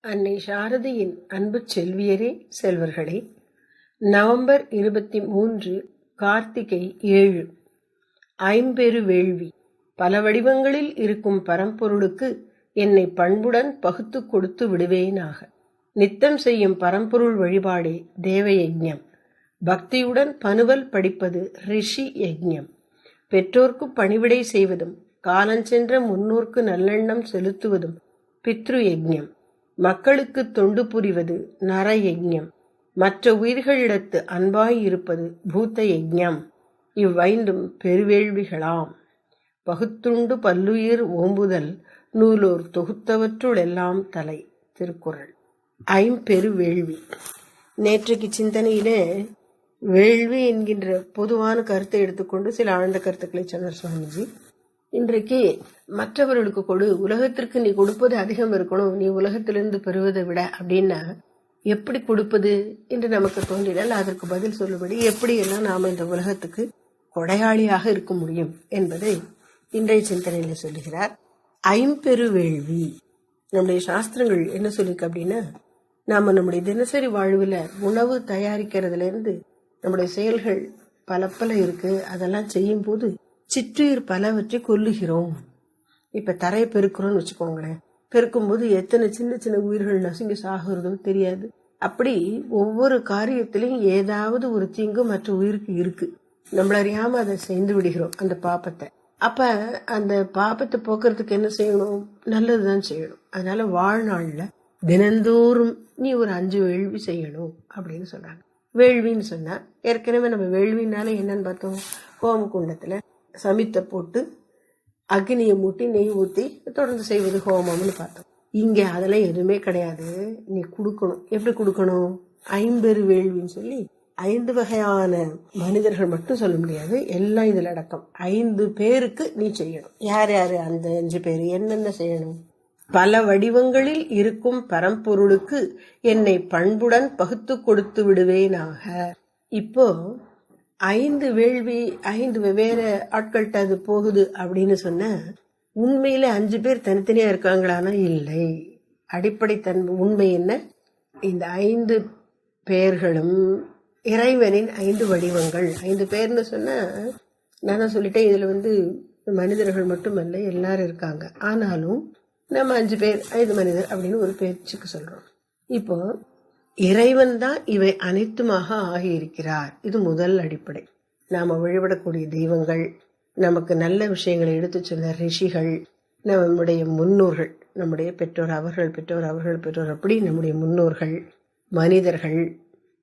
அன்னை சாரதியின் அன்பு செல்வியரே செல்வர்களே. நவம்பர் இருபத்தி மூன்று கார்த்திகை ஏழு. ஐம்பெரு வேள்வி. பல வடிவங்களில் இருக்கும் பரம்பொருளுக்கு என்னை பண்புடன் பகுத்து கொடுத்து விடுவேனாக. நித்தம் செய்யும் பரம்பொருள் வழிபாடே தேவ யஜ்யம். பக்தியுடன் பனுவல் படிப்பது ரிஷி யஜ்யம். பெற்றோர்க்கு பணிவிடை செய்வதும் காலஞ்சென்ற முன்னோர்க்கு நல்லெண்ணம் செலுத்துவதும் பித்ரு யஜ்யம். மக்களுக்கு தொண்டு புரிவது நர யஜ்ஞம் மற்ற உயிர்களிடத்து அன்பாய் இருப்பது பூத்த யஜ்ஞம் இவ்வைந்தும் பெருவேள்விகளாம். பகுத்துண்டு பல்லுயிர் ஓம்புதல் நூலோர் தொகுத்தவற்றுளெல்லாம் தலை திருக்குறள். ஐம்பெருவேள்வி. நேற்றைக்கு சிந்தனையிலே வேள்வி என்கின்ற பொதுவான கருத்தை எடுத்துக்கொண்டு சில ஆழ்ந்த கருத்துக்களை சொன்னார் சுவாமிஜி. இன்றைக்கு மற்றவர்களுக்கு கொடு உலகத்திற்கு நீ கொடுப்பது அதிகம் இருக்கணும் நீ உலகத்திலிருந்து பெறுவதை விட அப்படின்னா எப்படி கொடுப்பது என்று நமக்கு தோன்றினால் அதற்கு பதில் சொல்லும்படி எப்படியெல்லாம் நாம் இந்த உலகத்துக்கு கொடையாளியாக இருக்க முடியும் என்பதை இன்றைய சிந்தனையில் சொல்லுகிறார். ஐம்பெரு வேள்வி நம்முடைய சாஸ்திரங்கள் என்ன சொல்லிருக்கு அப்படின்னா நாம் நம்முடைய தினசரி வாழ்வில் உணவு தயாரிக்கிறதுலேருந்து நம்முடைய செயல்கள் பல பல இருக்குது அதெல்லாம் செய்யும் போது சிற்றுயிர் பலவற்றை கொல்லுகிறோம். இப்ப தரையை பெருக்கிறோம்னு வச்சுக்கோங்களேன். பெருக்கும்போது எத்தனை சின்ன சின்ன உயிர்கள் நசுங்கி சாகுறதும் தெரியாது. அப்படி ஒவ்வொரு காரியத்திலையும் ஏதாவது ஒரு தீங்கு மற்ற உயிருக்கு இருக்கு. நம்மள அறியாம அதை செய்து விடுகிறோம் அந்த பாப்பத்தை அப்ப அந்த பாப்பத்தை போக்குறதுக்கு என்ன செய்யணும்? நல்லதுதான் செய்யணும். அதனால வாழ்நாள்ல தினந்தோறும் நீ ஒரு அஞ்சு வேள்வி செய்யணும் அப்படின்னு சொல்றாங்க வேள்வின்னு சொன்னா ஏற்கனவே நம்ம வேள்வினால என்னன்னு பார்த்தோம்? ஹோம குண்டத்துல சமித்தை போட்டு அக்னியை மூட்டி நெய் ஊற்றி தொடர்ந்து செய்வது ஹோமம்னு பார்த்தோம். இங்கே அதெல்லாம் எதுவுமே கிடையாது. நீ கொடுக்கணும். எப்படி கொடுக்கணும்? ஐம்பெரு வேள்வின்னு சொல்லி ஐந்து வகையான மனிதர்கள் மட்டும் சொல்ல முடியாது. எல்லாம் இதில் அடக்கம். ஐந்து பேருக்கு நீ செய்யணும். யார் யார் அந்த அஞ்சு பேர்? என்னென்ன செய்யணும்? பல வடிவங்களில் இருக்கும் பரம்பொருளுக்கு என்னை பண்புடன் பகுத்து கொடுத்து விடுவேனாக. இப்போ ஐந்து வேள்வி ஐந்து வெவ்வேறு ஆட்கள்கிட்ட அது போகுது அப்படின்னு சொன்ன உண்மையில அஞ்சு பேர் தனித்தனியா இருக்காங்களானா இல்லை. அடிப்படை தன் உண்மை என்ன? இந்த ஐந்து பெயர்களும் இறைவனின் ஐந்து வடிவங்கள். ஐந்து பேர்னு சொன்னா நான் தான் சொல்லிட்டேன் இதுல வந்து மனிதர்கள் மட்டுமல்ல எல்லாரும் இருக்காங்க. ஆனாலும் நம்ம அஞ்சு பேர் ஐந்து மனிதர் அப்படின்னு ஒரு பேச்சுக்கு சொல்றோம். இப்போ இறைவன் தான் இவை அனைத்துமாக ஆகியிருக்கிறார். இது முதல் அடிப்படை. நாம வழிபடக்கூடிய தெய்வங்கள் நமக்கு நல்ல விஷயங்களை எடுத்து சொன்ன ரிஷிகள் நம்முடைய முன்னோர்கள் நம்முடைய பெற்றோர் அவர்கள் பெற்றோர் அவர்கள் பெற்றோர் அப்படி நம்முடைய முன்னோர்கள் மனிதர்கள்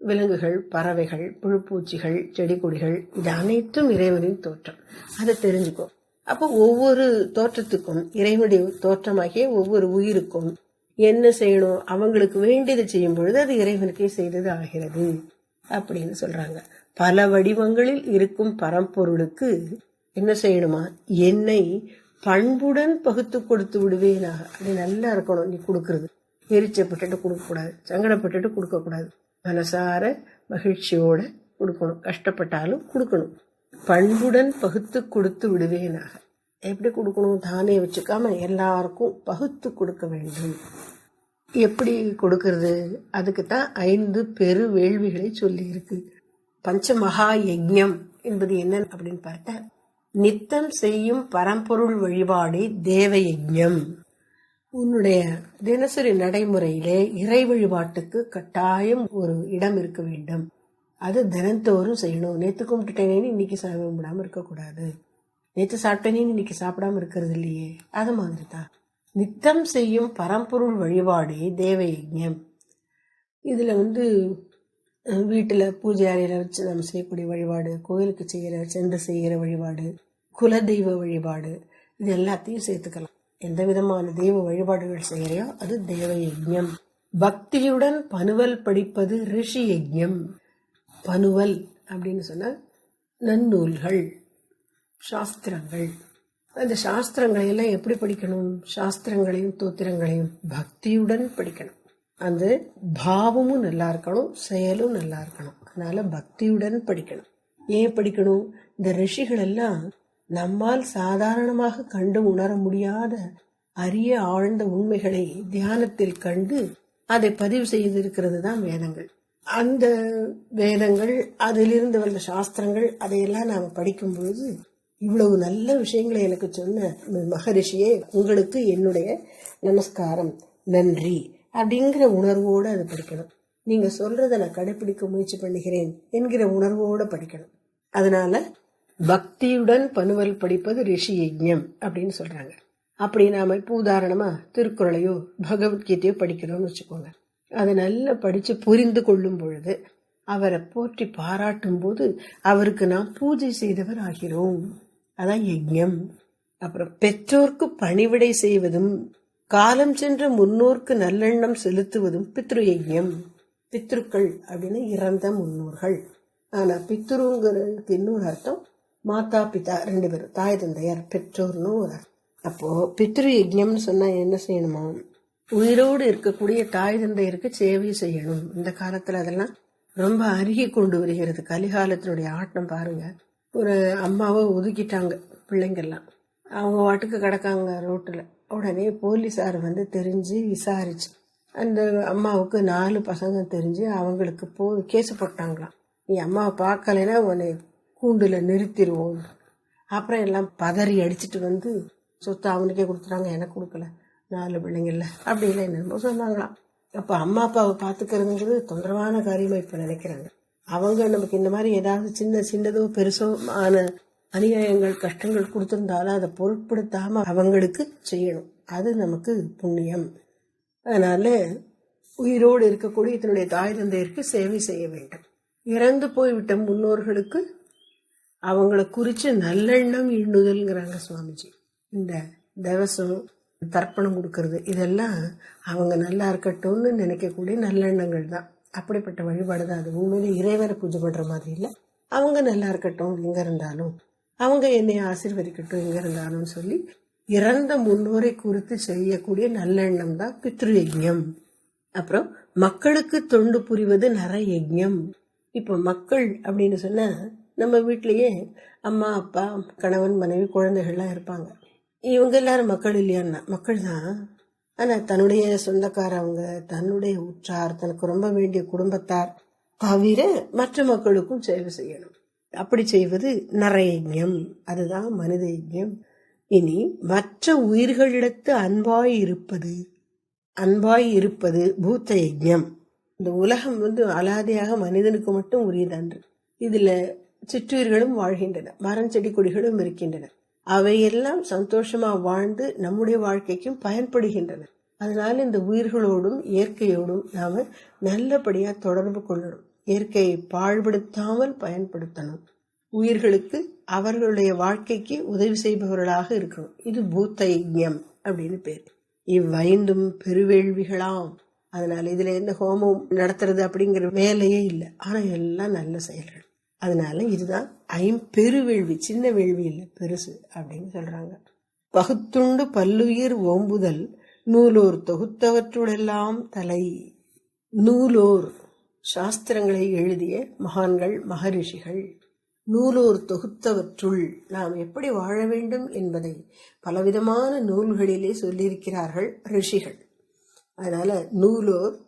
விலங்குகள் பறவைகள் புழுப்பூச்சிகள் செடி கொடிகள் இது அனைத்தும் இறைவனின் தோற்றம். அதை தெரிஞ்சுக்கோ. அப்போ ஒவ்வொரு தோற்றத்துக்கும் இறைவனுடைய தோற்றமாகிய ஒவ்வொரு உயிருக்கும் என்ன செய்யணும்? அவங்களுக்கு வேண்டியதை செய்யும் பொழுது அது இறைவனுக்கே செய்தது ஆகிறது அப்படின்னு சொல்றாங்க. பல வடிவங்களில் இருக்கும் பரம்பொருளுக்கு என்ன செய்யணுமா? என்னை பண்புடன் பகுத்து கொடுத்து விடுவேனாக. அது நல்லா இருக்கணும். நீ கொடுக்கறது. எரிச்சப்பட்டுட்டு கொடுக்கக்கூடாது. சங்கடப்பட்டுட்டு கொடுக்கக்கூடாது. மனசார மகிழ்ச்சியோட கொடுக்கணும். கஷ்டப்பட்டாலும் கொடுக்கணும். பண்புடன் பகுத்து கொடுத்து விடுவேனாக. எப்படி கொடுக்கணும்? தானே வச்சுக்காம எல்லாருக்கும் பகுத்து கொடுக்க வேண்டும். எப்படி கொடுக்கறது? அதுக்கு தான் ஐந்து பெரு வேள்விகளை சொல்லியிருக்கு. பஞ்சமகா யஜ்யம் என்பது என்ன அப்படின்னு பார்த்தா நித்தம் செய்யும் பரம்பொருள் வழிபாடே தேவ யஜ்யம். உன்னுடைய தினசரி நடைமுறையிலே இறை வழிபாட்டுக்கு கட்டாயம் ஒரு இடம் இருக்க வேண்டும். அது தினந்தோறும் செய்யணும். நேற்று கும்பிட்டுட்டேனேன்னு இன்னைக்கு சாமி கும்பிடாம இருக்கக்கூடாது. நேற்று சாப்பிட்டேனே இன்னைக்கு சாப்பிடாம இருக்கிறது இல்லையே அது மாதிரி தான் நித்தம் செய்யும் பரம்பொருள் வழிபாடே தேவ யஜ்ஞம் இதில் வந்து வீட்டில் பூஜை அறையில் வச்சு நம்ம செய்யக்கூடிய வழிபாடு கோயிலுக்கு செய்கிற சென்று செய்கிற வழிபாடு குல தெய்வ வழிபாடு இது எல்லாத்தையும் சேர்த்துக்கலாம். எந்த விதமான தெய்வ வழிபாடுகள் செய்கிறையோ அது தேவ யஜ்ஞம் பக்தியுடன் பனுவல் படிப்பது ரிஷி யஜ்யம். பனுவல் அப்படின்னு சொன்னால் நன்னூல்கள். சாஸ்திரங்கள். அந்த சாஸ்திரங்களை எல்லாம் எப்படி படிக்கணும்? சாஸ்திரங்களையும் தோத்திரங்களையும் பக்தியுடன் படிக்கணும். அந்த பாவமும் நல்லா இருக்கணும் செயலும் நல்லா இருக்கணும். அதனால பக்தியுடன் படிக்கணும். ஏன் படிக்கணும்? இந்த ரிஷிகள் எல்லாம் நம்மால் சாதாரணமாக கண்டு உணர முடியாத அரிய ஆழ்ந்த உண்மைகளை தியானத்தில் கண்டு அதை பதிவு செய்திருக்கிறது தான் வேதங்கள். அந்த வேதங்கள் அதிலிருந்து வந்த சாஸ்திரங்கள் அதையெல்லாம் நாம் படிக்கும் பொழுது இவ்வளவு நல்ல விஷயங்களை எனக்கு சொன்ன மகரிஷியே உங்களுக்கு என்னுடைய நமஸ்காரம். நன்றி. அப்படிங்கிற உணர்வோடு அதை படிக்கணும். நீங்க சொல்றதை நான் கடைபிடிக்க முயற்சி பண்ணுகிறேன் என்கிற உணர்வோடு படிக்கணும். அதனால பக்தியுடன் பனுவல் படிப்பது ரிஷி யஜ்யம் அப்படின்னு சொல்றாங்க. அப்படி நாம இப்போ உதாரணமா திருக்குறளையோ பகவத்கீதையோ படிக்கிறோம்னு வச்சுக்கோங்க. அதை நல்லா படிச்சு புரிந்து கொள்ளும் பொழுது அவரை போற்றி பாராட்டும் போது அவருக்கு நாம் பூஜை செய்தவர் ஆகிறோம் அதான் யஜ்ஞம் அப்புறம் பெற்றோர்க்கு பணிவிடை செய்வதும் காலம் சென்ற முன்னோர்க்கு நல்லெண்ணம் செலுத்துவதும் பித்ரு யஜ்யம். பித்ருக்கள் அப்படின்னு இறந்த முன்னோர்கள். ஆனா பித்ருங்கிறதுக்கு இன்னொரு அர்த்தம் மாதா பிதா ரெண்டு பேரும் தாய் தந்தையார் பெற்றோர்னு ஒரு அப்போ பித்ரு யஜ்யம்னு சொன்னா என்ன செய்யணுமா? உயிரோடு இருக்கக்கூடிய தாய் தந்தையருக்கு சேவை செய்யணும். இந்த காலத்துல அதெல்லாம் ரொம்ப அருகி கொண்டு வருகிறது. கலிகாலத்தினுடைய ஆட்டம் பாருங்க. ஒரு அம்மாவை ஒதுக்கிட்டாங்க பிள்ளைங்கள்லாம். அவங்க வாட்டுக்கு கிடக்காங்க ரோட்டில். உடனே போலீஸார் வந்து தெரிஞ்சு விசாரிச்சு. அந்த அம்மாவுக்கு நாலு பசங்க தெரிஞ்சு அவங்களுக்கு போ கேஸ் போட்டாங்களாம். நீ அம்மாவை பார்க்கலைன்னா உன்னை கூண்டில் நிறுத்திடுவோம் அப்புறம் எல்லாம் பதறி அடிச்சுட்டு வந்து சொத்து அவனுக்கே கொடுத்துட்டாங்க எனக்கு கொடுக்கல. நாலு பிள்ளைங்கள்ல. அப்படி இல்லை என்னமோ சொன்னாங்களாம். அப்போ அம்மா அப்பாவை பார்த்துக்கிறதுங்கிறது தொந்தரவான காரியமாக இப்போ நினைக்கிறாங்க. அவங்க நமக்கு இந்த மாதிரி ஏதாவது சின்ன சின்னதோ பெருசோ ஆன அநியாயங்கள் கஷ்டங்கள் கொடுத்துருந்தாலும் அதை பொருட்படுத்தாம அவங்களுக்கு செய்யணும். அது நமக்கு புண்ணியம். அதனால உயிரோடு இருக்கக்கூடிய தன்னுடைய தாய் தந்தையருக்கு சேவை செய்ய வேண்டும். இறந்து போய்விட்ட முன்னோர்களுக்கு அவங்கள குறித்து நல்லெண்ணம் இண்ணுதல்ங்கிறாங்க சுவாமிஜி. இந்த தவசம் தர்ப்பணம் கொடுக்கறது இதெல்லாம் அவங்க நல்லா இருக்கட்டும்னு நினைக்கக்கூடிய நல்லெண்ணங்கள் தான். அப்படிப்பட்ட வழிபாடு தான் அது. உண்மையிலே இறைவரை பூஜை பண்ற மாதிரி இல்லை. அவங்க நல்லா இருக்கட்டும் எங்க இருந்தாலும். அவங்க என்னை ஆசீர்வதிக்கட்டும் எங்க இருந்தாலும் சொல்லி இறந்த முன்னோரை குறித்து செய்யக்கூடிய நல்லெண்ணம் தான் பித்ரு யஜ்ஞம் அப்புறம் மக்களுக்கு தொண்டு புரிவது நர யஜ்ஞம் இப்போ மக்கள் அப்படின்னு சொன்னால் நம்ம வீட்லயே அம்மா அப்பா கணவன் மனைவி குழந்தைகள்லாம் இருப்பாங்க. இவங்க எல்லாரும் மக்கள் இல்லையான்னா மக்கள் தான் ஆனா தன்னுடைய சொந்தக்காரவங்க தன்னுடைய உற்றார் தனக்கு ரொம்ப வேண்டிய குடும்பத்தார் தவிர மற்ற மக்களுக்கும் சேவை செய்யணும். அப்படி செய்வது நரயஜம் அதுதான் மனித யஜ்யம். இனி மற்ற உயிர்களிடத்து அன்பாய் இருப்பது அன்பாய் இருப்பது பூத்த யஜ்யம். இந்த உலகம் வந்து அலாதையாக மனிதனுக்கு மட்டும் உரியதன்று இதுல சிற்றுயிர்களும் வாழ்கின்றன. மரம் செடி கொடிகளும் இருக்கின்றன. அவையெல்லாம் சந்தோஷமா வாழ்ந்து நம்முடைய வாழ்க்கைக்கும் பயன்படுகின்றன. அதனால இந்த உயிர்களோடும் இயற்கையோடும் நாம நல்லபடியா தொடர்பு கொள்ளணும். இயற்கையை பாழ்படுத்தாமல் பயன்படுத்தணும். உயிர்களுக்கு அவர்களுடைய வாழ்க்கைக்கு உதவி செய்பவர்களாக இருக்கணும். இது பூத்த யஜ்யம் அப்படின்னு பேர். இவ்வைந்தும் பெருவேள்விகளாம். அதனால இதுல எந்த ஹோமம் நடத்துறது அப்படிங்கிற வேலையே இல்லை. ஆனா எல்லாம் நல்ல செயல்கள். அதனால இதுதான் ஐம்பெருவேள்வி சின்ன வேள்வி இல்லை பெருசு அப்படின்னு சொல்றாங்க. பகுத்துண்டு பல்லுயிர் ஓம்புதல் நூலோர் தொகுத்தவற்றுடெல்லாம் தலை. நூலோர் சாஸ்திரங்களை எழுதிய மகான்கள் மகரிஷிகள். நூலோர் தொகுத்தவற்றுள் நாம் எப்படி வாழ வேண்டும் என்பதை பலவிதமான நூல்களிலே சொல்லியிருக்கிறார்கள் ரிஷிகள். அதனால நூலோர்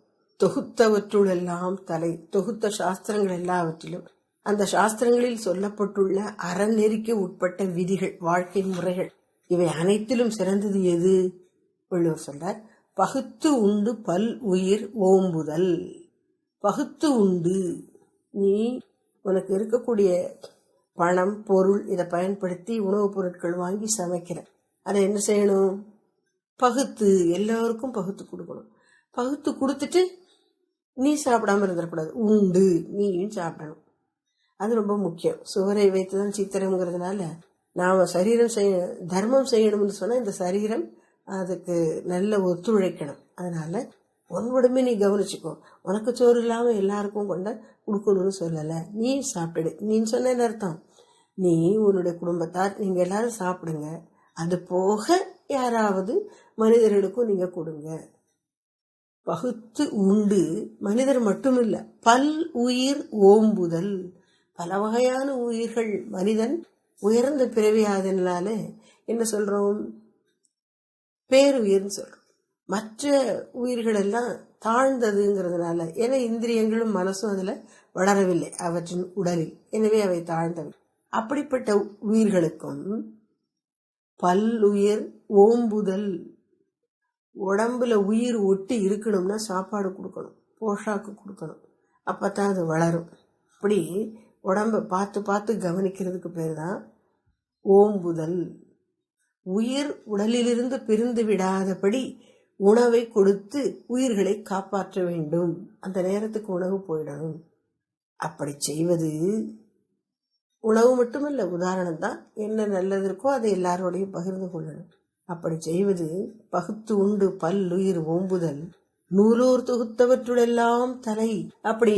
தொகுத்தவற்றுள் எல்லாம் தலை தொகுத்த சாஸ்திரங்கள் எல்லாவற்றிலும் அந்த சாஸ்திரங்களில் சொல்லப்பட்டுள்ள அறநெறிக்கு உட்பட்ட விதிகள் வாழ்க்கை முறைகள் இவை அனைத்திலும் சிறந்தது எது? வள்ளுவர் சொல்றார் பகுத்து உண்டு பல் உயிர் ஓம்புதல். பகுத்து உண்டு. நீ உனக்கு இருக்கக்கூடிய பணம் பொருள் இதை பயன்படுத்தி உணவுப் பொருட்கள் வாங்கி சமைக்கிற அதை என்ன செய்யணும்? பகுத்து எல்லோருக்கும் பகுத்து கொடுக்கணும். பகுத்து கொடுத்துட்டு நீ சாப்பிடாம இருந்துடக்கூடாது. உண்டு. நீயும் சாப்பிடணும். அது ரொம்ப முக்கியம். சுவரை வைத்துதான் சித்திரம்ங்கிறதுனால நாம் சரீரம் செய்ய தர்மம் செய்யணும்னு சொன்னால் இந்த சரீரம் அதுக்கு நல்ல ஒத்துழைக்கணும். அதனால உன் நீ கவனிச்சுக்கோ. உனக்கு சோறு இல்லாமல் எல்லாருக்கும் கொண்ட கொடுக்கணும்னு சொல்லலை. நீ சாப்பிடு. நீ சொன்ன அர்த்தம்? நீ உன்னுடைய குடும்பத்தார் நீங்கள் எல்லாரும் சாப்பிடுங்க. அது போக யாராவது மனிதர்களுக்கும் நீங்கள் கொடுங்க. பகுத்து உண்டு. மனிதர் மட்டுமில்ல. பல் உயிர் ஓம்புதல். பல வகையான உயிர்கள் மனிதன் உயர்ந்த பிறவியாதனால என்ன சொல்றோம்? பேருயிர்னு சொல்றோம். மற்ற உயிர்கள் எல்லாம் தாழ்ந்ததுங்கிறதுனால ஏன்னா இந்திரியங்களும் மனசும் அதுல வளரவில்லை அவற்றின் உடலில். எனவே அவை தாழ்ந்தவை. அப்படிப்பட்ட உயிர்களுக்கும் பல்லுயிர் ஓம்புதல் உடம்புல உயிர் ஒட்டி இருக்கணும்னா சாப்பாடு கொடுக்கணும் போஷாக்கு கொடுக்கணும். அப்பதான் அது வளரும். அப்படி உடம்ப பார்த்து பார்த்து கவனிக்கிறதுக்கு பேர் தான் ஓம்புதல். உயிர் உடலிலிருந்து பிரிந்து விடாதபடி உணவை கொடுத்து உயிர்களை காப்பாற்ற வேண்டும். அந்த நேரத்துக்கு உணவு போயிடணும். அப்படி செய்வது உணவு மட்டுமல்ல உதாரணம் தான். என்ன நல்லது இருக்கோ அதை எல்லாரோடையும் பகிர்ந்து கொள்ளணும். அப்படி செய்வது பகுத்து உண்டு பல்லுயிர் ஓம்புதல். நூலூர் தொகுத்தவற்றுடெல்லாம் தலை. அப்படி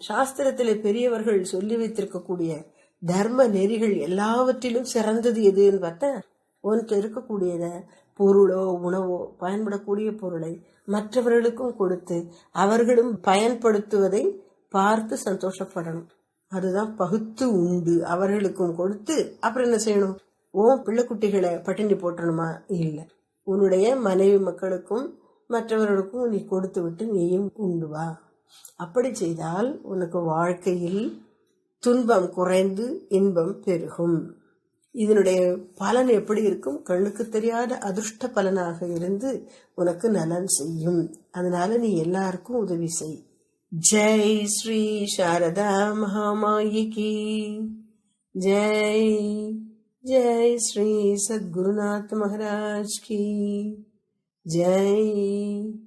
சாஸ்திரத்திலே பெரியவர்கள் சொல்லி வைத்திருக்கக்கூடிய தர்ம நெறிகள் எல்லாவற்றிலும் சிறந்தது எதுன்னு பார்த்தா ஒன்று இருக்கக்கூடியத பொருளோ உணவோ பயன்படக்கூடிய பொருளை மற்றவர்களுக்கும் கொடுத்து அவர்களும் பயன்படுத்துவதை பார்த்து சந்தோஷப்படணும். அதுதான் பகுத்து உண்டு. அவர்களுக்கும் கொடுத்து அப்புறம் என்ன செய்யணும்? ஓ பிள்ளைக்குட்டிகளை பட்டினி போட்டணுமா? இல்லை. உன்னுடைய மனைவி மக்களுக்கும் மற்றவர்களுக்கும் நீ கொடுத்து விட்டு நீயும் உண்டு வா. அப்படி செய்தால் உனக்கு வாழ்க்கையில் துன்பம் குறைந்து இன்பம் பெருகும். இதனுடைய பலன் எப்படி இருக்கும்? கண்ணுக்கு தெரியாத அதிர்ஷ்ட பலனாக இருந்து உனக்கு நலன் செய்யும். அதனால நீ எல்லாருக்கும் உதவி செய். ஜெய் ஸ்ரீ சாரதா மகாமாயி கி ஜெய் ஜெய் ஸ்ரீ சத்குருநாத் மகாராஜ் கி ஜெய்.